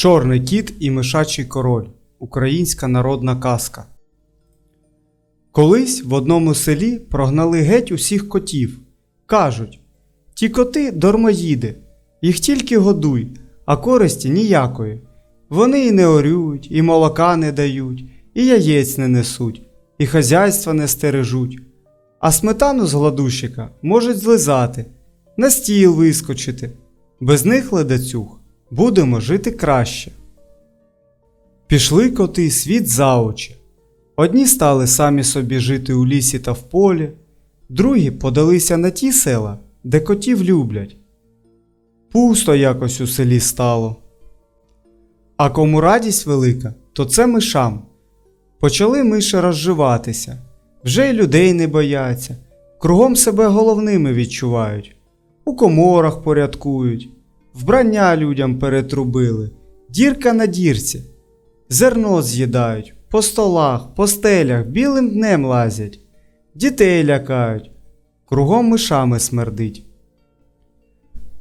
Чорний кіт і мишачий король. Українська народна казка. Колись в одному селі прогнали геть усіх котів. Кажуть: ті коти дармоїди, їх тільки годуй, а користі ніякої. Вони і не орюють, і молока не дають, і яєць не несуть, і хазяйства не стережуть. А сметану з гладущика можуть злизати, на стіл вискочити. Без них ледацюг будемо жити краще. Пішли коти світ за очі. Одні стали самі собі жити у лісі та в полі, другі подалися на ті села, де котів люблять. Пусто якось у селі стало. А кому радість велика, то це мишам. Почали миші розживатися, вже й людей не бояться, кругом себе головними відчувають, у коморах порядкують, вбрання людям перетрубили, дірка на дірці, зерно з'їдають, по столах, по стелях білим днем лазять, дітей лякають, кругом мишами смердить.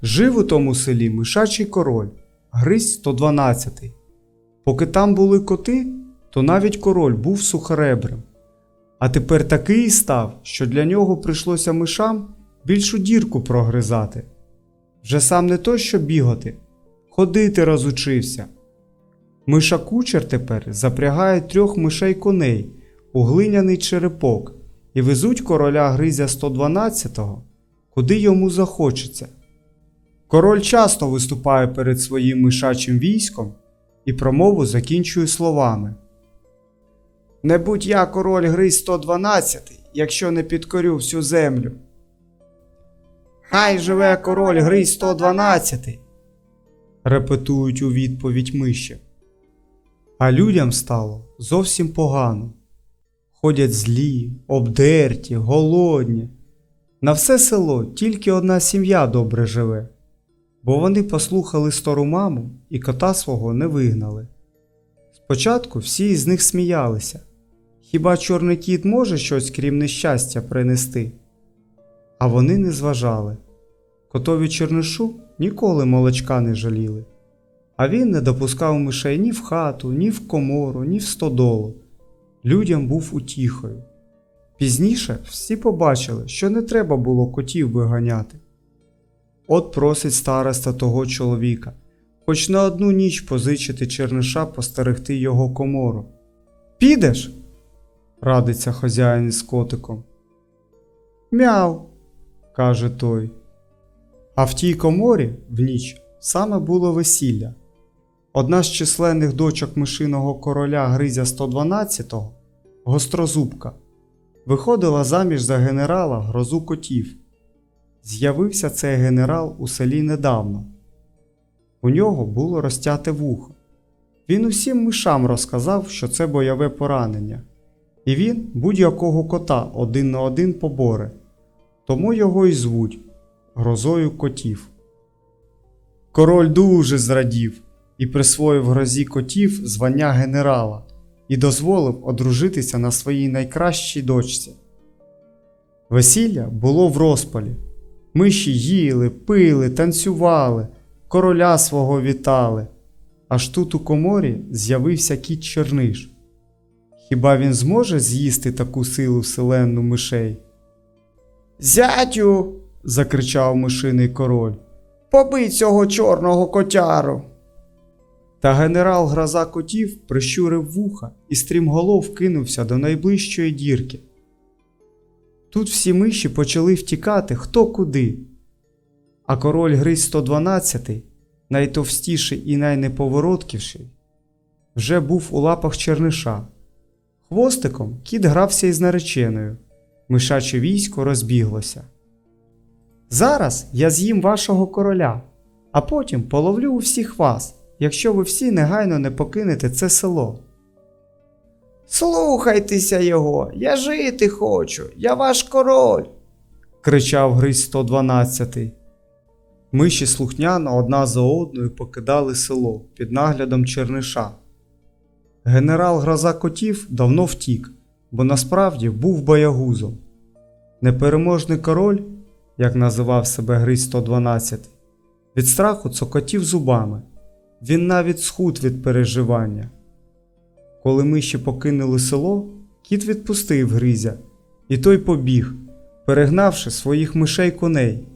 Жив у тому селі мишачий король, Гризь 112. Поки там були коти, то навіть король був сухоребрим. А тепер такий став, що для нього прийшлося мишам більшу дірку прогризати. Вже сам не то, що бігати, ходити розучився. Миша кучер тепер запрягає трьох мишей коней у глиняний черепок і везуть короля Гризя 112-го, куди йому захочеться. Король часто виступає перед своїм мишачим військом і промову закінчує словами. Не будь я король Гризь 112, якщо не підкорю всю землю. Хай живе король Гризь 112, репетують у відповідь миші. А людям стало зовсім погано. Ходять злі, обдерті, голодні. На все село тільки одна сім'я добре живе, бо вони послухали стару маму і кота свого не вигнали. Спочатку всі із них сміялися. Хіба чорний кіт може щось крім нещастя принести? А вони не зважали. Котові чернишу ніколи молочка не жаліли. А він не допускав мишей ні в хату, ні в комору, ні в стодолу. Людям був утіхою. Пізніше всі побачили, що не треба було котів виганяти. От просить староста того чоловіка, хоч на одну ніч позичити черниша постерегти його комору. Підеш? радиться хазяїн із котиком. Мяу, каже той. А в тій коморі в ніч саме було весілля. Одна з численних дочок мишиного короля Гризя 112-го, гострозубка, виходила заміж за генерала грозу котів. З'явився цей генерал у селі недавно. У нього було розтяте вухо. Він усім мишам розказав, що це бойове поранення, і він будь-якого кота один на один поборе, тому його й звуть грозою котів. Король дуже зрадів і присвоїв грозі котів звання генерала і дозволив одружитися на своїй найкращій дочці. Весілля було в розпалі. Миші їли, пили, танцювали, короля свого вітали. Аж тут у коморі з'явився кіт Черниш. Хіба він зможе з'їсти таку силу вселенну мишей? Зятю. Закричав мишиний король. Побий цього чорного котяру. Та генерал гроза котів прищурив вуха і стрімголов кинувся до найближчої дірки. Тут всі миші почали втікати хто куди. А король Гризь 112, найтовстіший і найнеповоротківший, вже був у лапах черниша. Хвостиком кіт грався із нареченою. Мишаче військо розбіглося. Зараз я з'їм вашого короля, а потім половлю усіх вас, якщо ви всі негайно не покинете це село. Слухайтеся його, я жити хочу, я ваш король. кричав Гризь 112. Миші слухняно одна за одною покидали село під наглядом черниша. Генерал Гроза котів давно втік, бо насправді був боягузом. Непереможний король, як називав себе Гризь 112, від страху цокотів зубами він навіть схуд від переживання. Коли миші покинули село, кіт відпустив Гризя, і той побіг, перегнавши своїх мишей коней.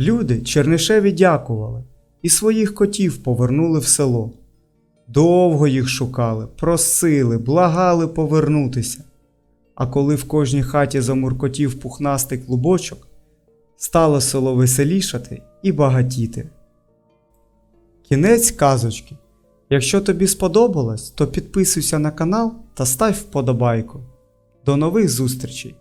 Люди Чернишеві дякували і своїх котів повернули в село. Довго їх шукали, просили, благали повернутися. А коли в кожній хаті замуркотів пухнастий клубочок, стало село веселішати і багатіти. Кінець казочки. Якщо тобі сподобалось, то підписуйся на канал та став вподобайку. До нових зустрічей!